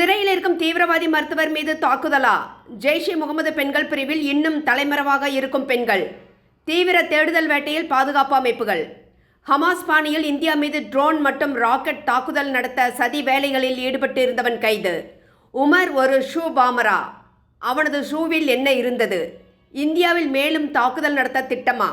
சிறையில் இருக்கும் தீவிரவாதி மருத்துவர் மீது தாக்குதலா? ஜெய்ஷே முகமது பெண்கள் பிரிவில் இன்னும் தலைமறைவாக இருக்கும் பெண்கள். தீவிர தேடுதல் வேட்டையில் பாதுகாப்பு அமைப்புகள். ஹமாஸ் பாணியில் இந்தியா மீது ட்ரோன் மற்றும் ராக்கெட் தாக்குதல் நடத்த சதி வேலைகளில் ஈடுபட்டு இருந்தவன் கைது. உமர் ஒரு ஷூ பாமரா. அவனது ஷூவில் என்ன இருந்தது? இந்தியாவில் மேலும் தாக்குதல் நடத்த திட்டமா?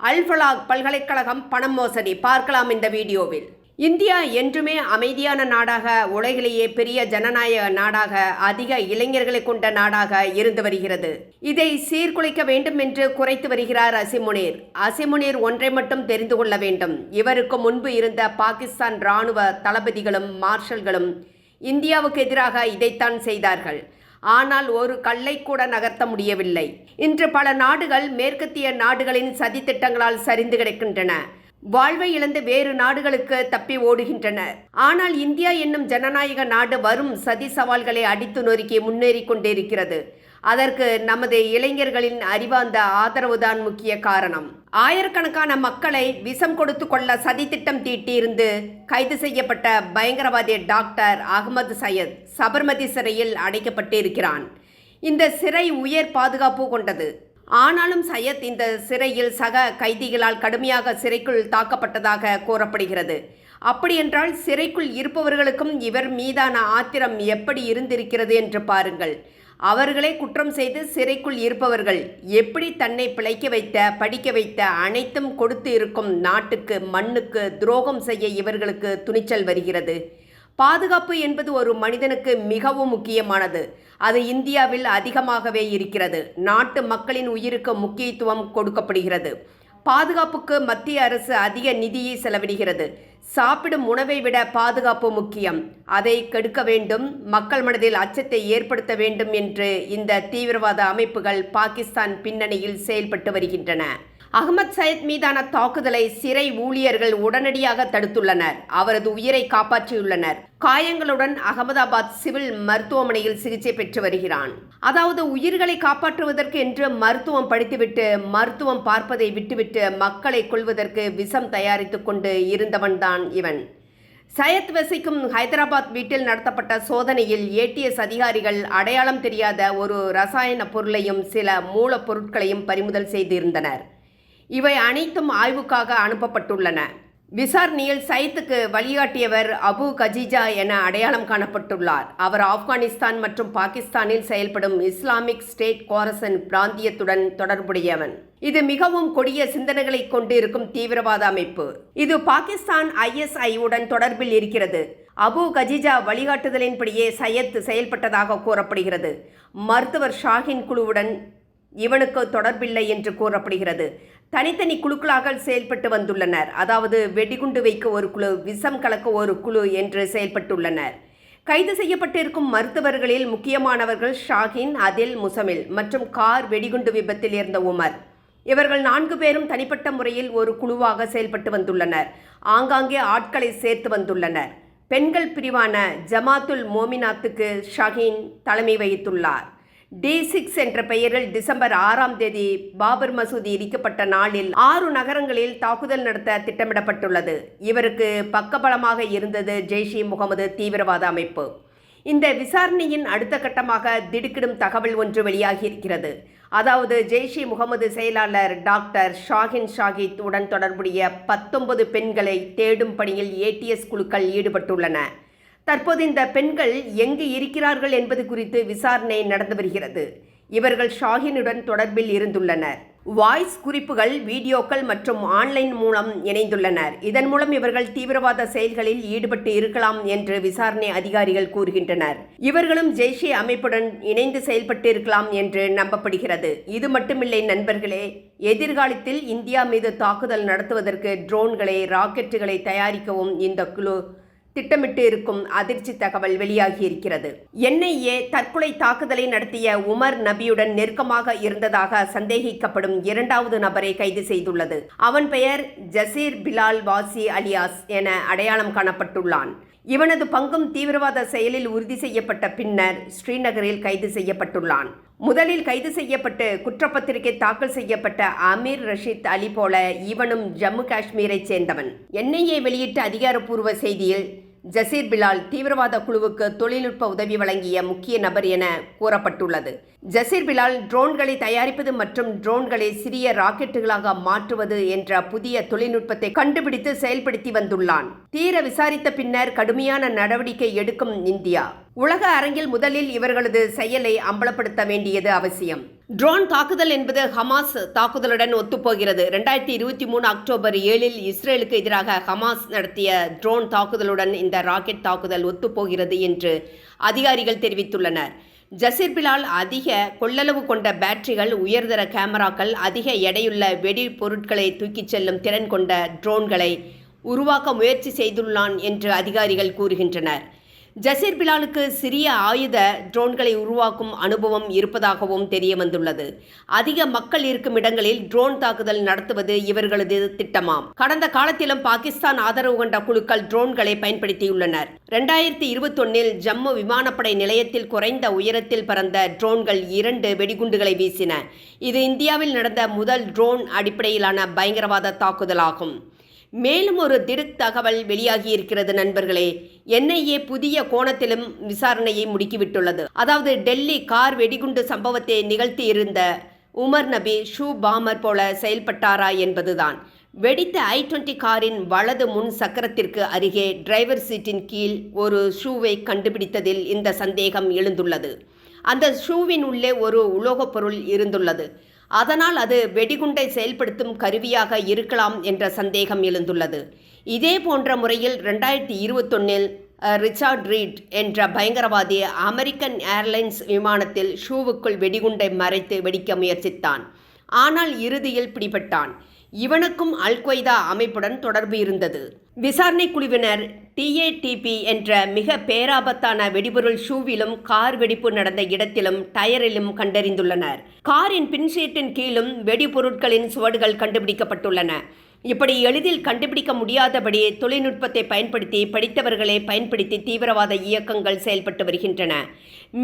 அல்ஃபலாக் பல்கலைக்கழகம் பணம் மோசடி. பார்க்கலாம் இந்த வீடியோவில். இந்தியா என்றுமே அமைதியான நாடாக உலகிலேயே பெரிய ஜனநாயக நாடாக அதிக இளைஞர்களை கொண்ட நாடாக இருந்து வருகிறது. இதை சீர்குலைக்க வேண்டும் என்று குறைத்து வருகிறார் அசிமுனீர். அசிமுனீர் ஒன்றை மட்டும் தெரிந்து கொள்ள வேண்டும். இவருக்கு முன்பு இருந்த பாகிஸ்தான் ராணுவ தளபதிகளும் மார்ஷல்களும் இந்தியாவுக்கு எதிராக இதைத்தான் செய்தார்கள். ஆனால் ஒரு கல்லை கூட நகர்த்த முடியவில்லை. இன்று பல நாடுகள் மேற்கத்திய நாடுகளின் சதித்திட்டங்களால் சரிந்து கிடக்கின்றன. வாழ்வை இழந்து வேறு நாடுகளுக்கு தப்பி ஓடுகின்றனர். ஆனால் இந்தியா என்னும் ஜனநாயக நாடு வரும் சதி சவால்களை அடித்து நொறுக்கி முன்னேறி கொண்டிருக்கிறது. அதற்கு நமது இளைஞர்களின் அறிவார்ந்த ஆதரவுதான் முக்கிய காரணம். ஆயிரக்கணக்கான மக்களை விஷம் கொடுத்து கொள்ள சதித்திட்டம் தீட்டியிருந்து கைது செய்யப்பட்ட பயங்கரவாதி டாக்டர் அகமது சையத் சபர்மதி சிறையில் அடைக்கப்பட்டிருக்கிறான். இந்த சிறை உயர் பாதுகாப்பு கொண்டது. ஆனாலும் சையத் இந்த சிறையில் சக கைதிகளால் கடுமையாக சிறைக்குள் தாக்கப்பட்டதாக கூறப்படுகிறது. அப்படியென்றால் சிறைக்குள் இருப்பவர்களுக்கும் இவர் மீதான ஆத்திரம் எப்படி இருந்திருக்கிறது என்று பாருங்கள். அவர்களே குற்றம் செய்து சிறைக்குள் இருப்பவர்கள் எப்படி தன்னை பிழைக்க வைத்த படிக்க வைத்த அனைத்தும் கொடுத்து இருக்கும் நாட்டுக்கு மண்ணுக்கு துரோகம் செய்ய இவர்களுக்கு துணிச்சல் வருகிறது. பாதுகாப்பு என்பது ஒரு மனிதனுக்கு மிகவும் முக்கியமானது. அது இந்தியாவில் அதிகமாகவே இருக்கிறது. நாட்டு மக்களின் உயிருக்கு முக்கியத்துவம் கொடுக்கப்படுகிறது. பாதுகாப்புக்கு மத்திய அரசு அதிக நிதியை செலவிடுகிறது. சாப்பிடும் உணவை விட பாதுகாப்பு முக்கியம். அதை கெடுக்க வேண்டும் மக்கள் மனதில் அச்சத்தை ஏற்படுத்த வேண்டும் என்று இந்த தீவிரவாத அமைப்புகள் பாகிஸ்தான் பின்னணியில் செயல்பட்டு வருகின்றன. அகமது சயத் மீதான தாக்குதலை சிறை ஊழியர்கள் உடனடியாக தடுத்துள்ளனர். அவரது உயிரை காப்பாற்றியுள்ளனர். காயங்களுடன் அகமதாபாத் சிவில் மருத்துவமனையில் சிகிச்சை பெற்று வருகிறான். அதாவது உயிர்களை காப்பாற்றுவதற்கு என்று மருத்துவம் படித்துவிட்டு மருத்துவம் பார்ப்பதை விட்டுவிட்டு மக்களை கொள்வதற்கு விஷம் தயாரித்துக் கொண்டு இருந்தவன்தான் இவன். சயத் வசிக்கும் ஹைதராபாத் வீட்டில் நடத்தப்பட்ட சோதனையில் ஏடிஎஸ் அதிகாரிகள் அடையாளம் தெரியாத ஒரு ரசாயன பொருளையும் சில மூலப்பொருட்களையும் பறிமுதல் செய்திருந்தனர். இவை அனைத்தும் ஆய்வுக்காக அனுப்பப்பட்டுள்ளன. விசாரணையில் சயித்துக்கு வழிகாட்டியவர் அபு கஜிஜா என அடையாளம் காணப்பட்டுள்ளார். அவர் ஆப்கானிஸ்தான் மற்றும் பாகிஸ்தானில் செயல்படும் இஸ்லாமிக் ஸ்டேட் கோரசன் பிராந்தியத்துடன் தொடர்புடையவன். இது மிகவும் கொடிய சிந்தனைகளை கொண்டு இருக்கும் தீவிரவாத அமைப்பு. இது பாகிஸ்தான் ஐஎஸ்ஐ உடன் தொடர்பில் இருக்கிறது. அபு கஜிஜா வழிகாட்டுதலின்படியே சையத் செயல்பட்டதாக கூறப்படுகிறது. மருத்துவர் ஷாஹின் குழுவுடன் இவனுக்கு தொடர்பில்லை என்று கூறப்படுகிறது. தனித்தனி குழுக்களாக செயல்பட்டு வந்துள்ளனர். அதாவது வெடிகுண்டு வைக்க ஒரு குழு விஷம் கலக்க ஒரு குழு என்று செயல்பட்டுள்ளனர். கைது செய்யப்பட்டிருக்கும் மருத்துவர்களில் முக்கியமானவர்கள் ஷாஹின் அதில் முசமில் மற்றும் கார் வெடிகுண்டு விபத்தில் இருந்த உமர். இவர்கள் நான்கு பேரும் தனிப்பட்ட முறையில் ஒரு குழுவாக செயல்பட்டு வந்துள்ளனர். ஆங்காங்கே ஆட்களை சேர்த்து வந்துள்ளனர். பெண்கள் பிரிவான ஜமாத்துல் மோமினாத்துக்கு ஷாஹின் தலைமை வகித்துள்ளார். டி சிக்ஸ் என்ற பெயரில் டிசம்பர் ஆறாம் தேதி பாபர் மசூதி இடிக்கப்பட்ட நாளில் ஆறு நகரங்களில் தாக்குதல் நடத்த திட்டமிடப்பட்டுள்ளது. இவருக்கு பக்கபலமாக இருந்தது ஜெய்ஷி முகமது தீவிரவாத அமைப்பு. இந்த விசாரணையின் அடுத்த கட்டமாக திடுக்கிடும் தகவல் ஒன்று வெளியாகியிருக்கிறது அதாவது ஜெய்ஷி முகமது செயலாளர் டாக்டர் ஷாஹின் ஷாஹித் உடன் தொடர்புடைய பத்தொன்பது பெண்களை தேடும் பணியில் ஏடிஎஸ் குழுக்கள் ஈடுபட்டுள்ளன. தற்போது இந்த பெண்கள் எங்கு இருக்கிறார்கள் என்பது குறித்து விசாரணை நடந்து வருகிறது. இவர்கள் ஷாஹினுடன் தொடர்பில் இருந்துள்ளனர். வாய்ஸ் குறிப்புகள் வீடியோக்கள் மற்றும் ஆன்லைன் மூலம் இணைந்துள்ளனர். இதன் மூலம் இவர்கள் தீவிரவாத செயல்களில் ஈடுபட்டு இருக்கலாம் என்று விசாரணை அதிகாரிகள் கூறுகின்றனர். இவர்களும் ஜெய்ஷே அமைப்புடன் இணைந்து செயல்பட்டு இருக்கலாம் என்று நம்பப்படுகிறது. இது மட்டுமில்லை நண்பர்களே எதிர்காலத்தில் இந்தியா மீது தாக்குதல் நடத்துவதற்கு ட்ரோன்களை ராக்கெட்டுகளை தயாரிக்கவும் இந்த குழு திட்டமிட்டு இருக்கும் அதிர்ச்சி தகவல் வெளியாகியிருக்கிறது என்ஐஏ தற்கொலை தாக்குதலை நடத்திய உமர் நபியுடன் நெருக்கமாக இருந்ததாக சந்தேகிக்கப்படும் இரண்டாவது நபரை கைது செய்துள்ளது. அவன் பெயர் ஜசீர் பிலால் வாசி அலியாஸ் என அடையாளம் காணப்பட்டுள்ளான். இவனது பங்கும் தீவிரவாத செயலில் உறுதி செய்யப்பட்ட பின்னர் ஸ்ரீநகரில் கைது செய்யப்பட்டுள்ளான். முதலில் கைது செய்யப்பட்டு குற்றப்பத்திரிகை தாக்கல் செய்யப்பட்ட அமீர் ரஷீத் அலி போல இவனும் ஜம்மு காஷ்மீரைச் சேர்ந்தவன். என்ஐஏ வெளியிட்ட அதிகாரப்பூர்வ செய்தியில் ஜசீர் பிலால் தீவிரவாத குழுவுக்கு தொழில்நுட்ப உதவி வழங்கிய முக்கிய நபர் என கூறப்பட்டுள்ளது. ஜசீர் பிலால் ட்ரோன்களை தயாரிப்பது மற்றும் ட்ரோன்களை சிறிய ராக்கெட்டுகளாக மாற்றுவது என்ற புதிய தொழில்நுட்பத்தை கண்டுபிடித்து செயல்படுத்தி வந்துள்ளான். தீர விசாரித்த பின்னர் கடுமையான நடவடிக்கை எடுக்கும் இந்தியா. உலக அரங்கில் முதலில் இவர்களது செயலை அம்பலப்படுத்த வேண்டியது அவசியம். ட்ரோன் தாக்குதல் என்பது ஹமாஸ் தாக்குதலுடன் ஒத்துப்போகிறது. ரெண்டாயிரத்தி இருபத்தி மூணு அக்டோபர் ஏழில் இஸ்ரேலுக்கு எதிராக ஹமாஸ் நடத்திய ட்ரோன் தாக்குதலுடன் இந்த ராக்கெட் தாக்குதல் ஒத்துப்போகிறது என்று அதிகாரிகள் தெரிவித்துள்ளனர். ஜசீர்பிலால் அதிக கொள்ளளவு கொண்ட பேட்டரிகள் உயர்தர கேமராக்கள் அதிக எடையுள்ள வெடி பொருட்களை தூக்கிச் செல்லும் திறன் கொண்ட ட்ரோன்களை உருவாக்க முயற்சி செய்துள்ளான் என்று அதிகாரிகள் கூறுகின்றனர். ஜசீர் பிலாலுக்கு சிறிய ஆயுத ட்ரோன்களை உருவாக்கும் அனுபவம் இருப்பதாகவும் தெரிய வந்துள்ளது அதிக மக்கள் இருக்கும் இடங்களில் ட்ரோன் தாக்குதல் நடத்துவது இவர்களது திட்டமாம். கடந்த காலத்திலும் பாகிஸ்தான் ஆதரவு கொண்ட குழுக்கள் ட்ரோன்களை பயன்படுத்தியுள்ளனர். ரெண்டாயிரத்தி இருபத்தொன்னில் ஜம்மு விமானப்படை நிலையத்தில் குறைந்த உயரத்தில் பறந்த ட்ரோன்கள் இரண்டு வெடிகுண்டுகளை வீசின. இது இந்தியாவில் நடந்த முதல் ட்ரோன் அடிப்படையிலான பயங்கரவாத தாக்குதலாகும். மேலும் ஒரு திடுக் தகவல் வெளியாகியிருக்கிறது நண்பர்களே. என்ஐஏ புதிய கோணத்திலும் விசாரணையை முடுக்கிவிட்டுள்ளது. அதாவது டெல்லி கார் வெடிகுண்டு சம்பவத்தை நிகழ்த்தியிருந்த உமர் நபி ஷூ பாமர் போல செயல்பட்டாரா என்பதுதான். வெடித்த ஐ டுவெண்ட்டி காரின் வலது முன் சக்கரத்திற்கு அருகே டிரைவர் சீட்டின் கீழ் ஒரு ஷூவை கண்டுபிடித்ததில் இந்த சந்தேகம் எழுந்துள்ளது. அந்த ஷூவின் உள்ளே ஒரு உலோகப் பொருள் இருந்துள்ளது. அதனால் அது வெடிகுண்டை செயல்படுத்தும் கருவியாக இருக்கலாம் என்ற சந்தேகம் எழுந்துள்ளது. இதே போன்ற முறையில் ரெண்டாயிரத்தி இருபத்தொன்னில் ரிச்சார்ட் ரீட் என்ற பயங்கரவாதி அமெரிக்கன் ஏர்லைன்ஸ் விமானத்தில் ஷூவுக்குள் வெடிகுண்டை மறைத்து வெடிக்க முயற்சித்தான். ஆனால் இறுதியில் பிடிபட்டான். இவனுக்கும் அல் கொய்தா அமைப்புடன் தொடர்பு இருந்தது. விசாரணை குழுவினர் டிஏடிபி என்ற மிக பேராபத்தான வெடிபொருள் ஷூவிலும் கார் வெடிப்பு நடந்த இடத்திலும் டயரிலும் கண்டறிந்துள்ளனர். காரின் பின்சீட்டின் கீழும் வெடிபொருட்களின் சுவடுகள் கண்டுபிடிக்கப்பட்டுள்ளன. இப்படி எளிதில் கண்டுபிடிக்க முடியாதபடி தொழில்நுட்பத்தை பயன்படுத்தி படித்தவர்களை பயன்படுத்தி தீவிரவாத இயக்கங்கள் செயல்பட்டு வருகின்றன.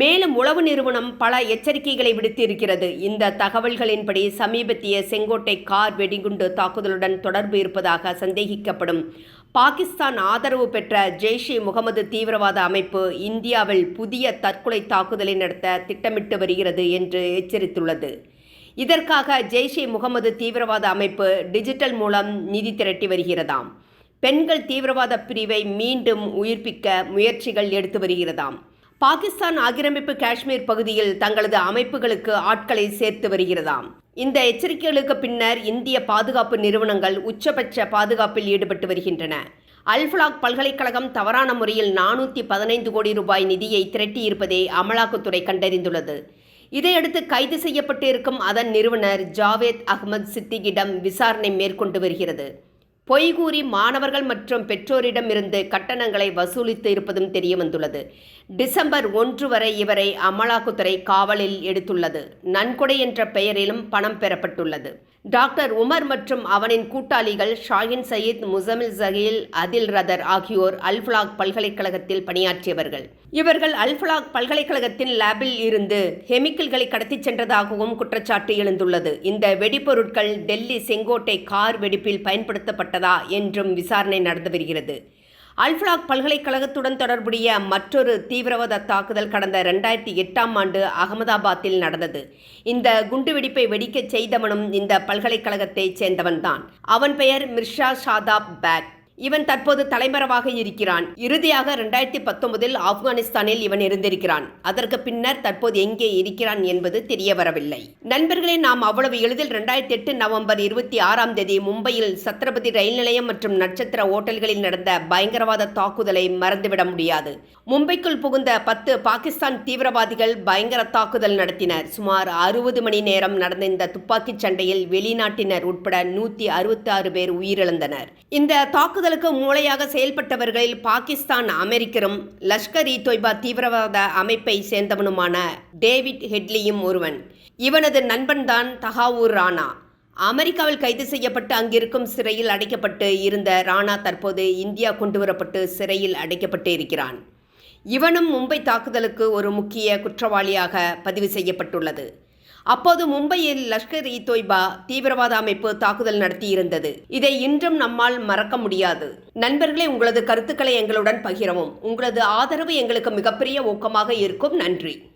மேலும் உளவு நிறுவனம் பல எச்சரிக்கைகளை விடுத்து இருக்கிறது இந்த தகவல்களின்படி சமீபத்திய செங்கோட்டை கார் வெடிகுண்டு தாக்குதலுடன் தொடர்பு இருப்பதாக சந்தேகிக்கப்படும். பாகிஸ்தான் ஆதரவு பெற்ற ஜெய்ஷே முகமது தீவிரவாத அமைப்பு இந்தியாவில் புதிய தற்கொலை தாக்குதலை நடத்த திட்டமிட்டு வருகிறது என்று எச்சரித்துள்ளது. இதற்காக ஜெய்ஷே முகமது தீவிரவாத அமைப்பு டிஜிட்டல் மூலம் நிதி திரட்டி வருகிறதாம். பெண்கள் தீவிரவாத பிரிவை மீண்டும் உயிர்ப்பிக்க முயற்சிகள் எடுத்து வருகிறதாம். பாகிஸ்தான் ஆக்கிரமிப்பு காஷ்மீர் பகுதியில் தங்களது அமைப்புகளுக்கு ஆட்களை சேர்த்து வருகிறதாம். இந்த எச்சரிக்கைகளுக்கு பின்னர் இந்திய பாதுகாப்பு நிறுவனங்கள் உச்சபட்ச பாதுகாப்பில் ஈடுபட்டு வருகின்றன. அல்ஃபலாக் பல்கலைக்கழகம் தவறான முறையில் நானூற்றி பதினைந்து கோடி ரூபாய் நிதியை திரட்டியிருப்பதை அமலாக்கத்துறை கண்டறிந்துள்ளது. இதையடுத்து கைது செய்யப்பட்டிருக்கும் அதன் நிறுவனர் ஜாவேத் அகமது சித்திகிடம் விசாரணை மேற்கொண்டு வருகிறது. பொய் கூறி மாணவர்கள் மற்றும் பெற்றோரிடமிருந்து கட்டணங்களை வசூலித்து இருப்பதும் தெரியவந்துள்ளது டிசம்பர் ஒன்று வரை இவரை அமலாக்கத்துறை காவலில் எடுத்துள்ளது. நன்கொடை என்ற பெயரிலும் பணம் பெறப்பட்டுள்ளது. டாக்டர் உமர் மற்றும் அவனின் கூட்டாளிகள் ஷாஹின் சயீத் முசமில் ஜஹீல் அதில் ரதர் ஆகியோர் அல்ஃபலாக் பல்கலைக்கழகத்தில் பணியாற்றியவர்கள். இவர்கள் அல்ஃபலாக் பல்கலைக்கழகத்தின் லேபில் இருந்து கெமிக்கல்களை கடத்திச் சென்றதாகவும் குற்றச்சாட்டு எழுந்துள்ளது. இந்த வெடிபொருட்கள் டெல்லி செங்கோட்டை கார் வெடிப்பில் பயன்படுத்தப்பட்டதா என்றும் விசாரணை நடந்து வருகிறது. அல்ஃபலாக் பல்கலைக்கழகத்துடன் தொடர்புடைய மற்றொரு தீவிரவாத தாக்குதல் கடந்த ரெண்டாயிரத்தி எட்டாம் ஆண்டு அகமதாபாத்தில் நடந்தது. இந்த குண்டுவெடிப்பை வெடிக்கச் செய்தவனும் இந்த பல்கலைக்கழகத்தைச் சேர்ந்தவன்தான். அவன் பெயர் மிர்ஷா ஷாதாப் பேக். இவன் தற்போது தலைமறைவாக இருக்கிறான். இறுதியாக ரெண்டாயிரத்தி பத்தொன்பதில் ஆப்கானிஸ்தானில் இவன் இருந்திருக்கிறான். அதற்கு பின்னர் தற்போது எங்கே இருக்கிறான் என்பது தெரிய வரவில்லை நண்பர்களே நாம் அவ்வளவு எளிதில் ரெண்டாயிரத்தி எட்டு நவம்பர் இருபத்தி ஆறாம் தேதி மும்பையில் சத்ரபதி ரயில் நிலையம் மற்றும் நட்சத்திர ஓட்டல்களில் நடந்த பயங்கரவாத தாக்குதலை மறந்துவிட முடியாது. மும்பைக்குள் புகுந்த பத்து பாகிஸ்தான் தீவிரவாதிகள் பயங்கர தாக்குதல் நடத்தினர். சுமார் அறுபது மணி நேரம் நடந்த இந்த துப்பாக்கிச் சண்டையில் வெளிநாட்டினர் உட்பட நூத்தி அறுபத்தி ஆறு பேர் உயிரிழந்தனர். இந்த தாக்குதல் தாக்குதலுக்கு மூளையாக செயல்பட்டவர்களில் பாகிஸ்தான் அமெரிக்கரும் லஷ்கர் இ தொய்பா தீவிரவாத அமைப்பை சேர்ந்தவனுமான டேவிட் ஹெட்லியும் ஒருவன். இவனது நண்பன்தான் தகாவூர் ராணா. அமெரிக்காவில் கைது செய்யப்பட்டு அங்கிருக்கும் சிறையில் அடைக்கப்பட்டு இருந்த ராணா தற்போது இந்தியா கொண்டுவரப்பட்டு சிறையில் அடைக்கப்பட்டு இருக்கிறான். இவனும் மும்பை தாக்குதலுக்கு ஒரு முக்கிய குற்றவாளியாக பதிவு செய்யப்பட்டுள்ளது. அப்போது மும்பையில் லஷ்கர் இ தொய்பா தீவிரவாத அமைப்பு தாக்குதல் நடத்தியிருந்தது. இதை இன்றும் நம்மால் மறக்க முடியாது. நண்பர்களே உங்களது கருத்துக்களை எங்களுடன் பகிரவும். உங்களது ஆதரவு எங்களுக்கு மிகப்பெரிய ஊக்கமாக இருக்கும். நன்றி.